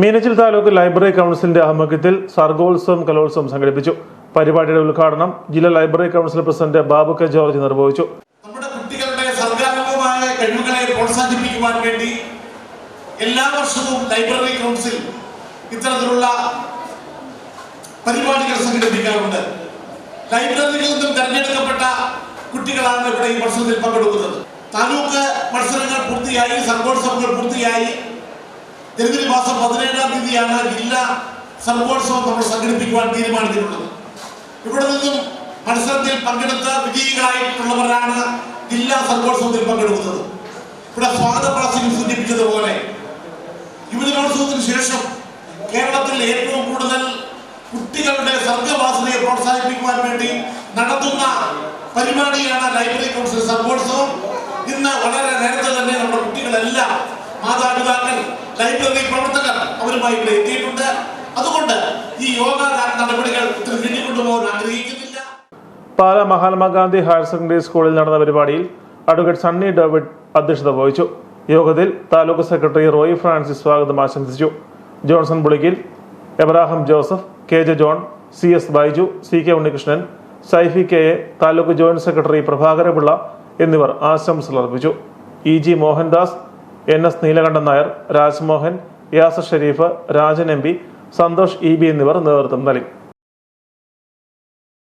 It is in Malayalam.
മീനച്ചിൽ താലൂക്ക് ലൈബ്രറി കൗൺസിലിന്റെ ആഭിമുഖ്യത്തിൽ സർഗോത്സവം കലോത്സവം സംഘടിപ്പിച്ചു. പരിപാടിയുടെ ഉദ്ഘാടനം ജില്ലാ library council president Babu K George നിർവഹിച്ചു. നമ്മുടെ കുട്ടികളുടെ സർഗാത്മകമായ കഴിവുകളെ പ്രോത്സാഹിപ്പിക്കുവാൻ വേണ്ടി എല്ലാ വർഷവും ലൈബ്രറി കൗൺസിൽ ഇത്തരത്തിലുള്ള പരിപാടികൾ സംഘടിപ്പിക്കാറുണ്ട്. ലൈബ്രറികളിൽ നിന്നും തെരഞ്ഞെടുക്കപ്പെട്ട കുട്ടികളാണ് ഇവിടെ ഈ മത്സരത്തിൽ പങ്കെടുക്കുന്നത്. താലൂക്ക് മത്സരങ്ങൾ പൂർത്തിയായി സർഗോത്സവങ്ങൾ പൂർത്തിയായി. ജനുവരി മാസം പതിനേഴാം തീയതിയാണ് ജില്ലാ സർഗോത്സവം നമ്മൾ സംഘടിപ്പിക്കുവാൻ തീരുമാനിച്ചിട്ടുള്ളത്. ഇവിടെ നിന്നും മത്സരത്തിൽ പങ്കെടുത്ത വിജയികളായിട്ടുള്ളവരാണ് ജില്ലാ സർഗോത്സവത്തിൽ പങ്കെടുക്കുന്നത്. ഇവിടെ സ്വാഗത പ്രാസിംഗ് സൂചിപ്പിച്ചതുപോലെ യുവജനോത്സവത്തിന് ശേഷം കേരളത്തിൽ ഏറ്റവും കൂടുതൽ കുട്ടികളുടെ സർഗവാസനയെ പ്രോത്സാഹിപ്പിക്കുവാൻ വേണ്ടി നടത്തുന്ന പരിപാടിയാണ് ലൈബ്രറി കൗൺസിൽ സർഗോത്സവം ഇന്ന് വളരെ നേരത്തെ തന്നെ നമ്മുടെ കുട്ടികളെല്ലാം മാതാപിതാക്കൾ ലൈബ്രറി അവരുമായി ഇവിടെ എത്തിയിട്ടുണ്ട്. അതുകൊണ്ട് ഈ യോഗ നടപടികൾ നീട്ടിക്കൊണ്ടുപോകാൻ ആഗ്രഹിക്കുന്നില്ല. പാല മഹാത്മാഗാന്ധി ഹയർ സെക്കൻഡറി സ്കൂളിൽ നടന്ന പരിപാടിയിൽ അഡ്വക്കേറ്റ് സണ്ണി ഡേവിഡ് അധ്യക്ഷത വഹിച്ചു. യോഗത്തിൽ താലൂക്ക് സെക്രട്ടറി റോയി ഫ്രാൻസിസ് സ്വാഗതം ആശംസിച്ചു. Johnson Pulickal Abraham Joseph K J John C S Baiju C K Unnikrishnan Saifi K A taluk joint secretary Prabhakarapillai എന്നിവർ ആശംസകൾ അർപ്പിച്ചു. E G Mohandas N S Neelakantan Nair Rajmohan Yasar Sherif Rajan M Santhosh E B എന്നിവർ നേതൃത്വം നൽകി.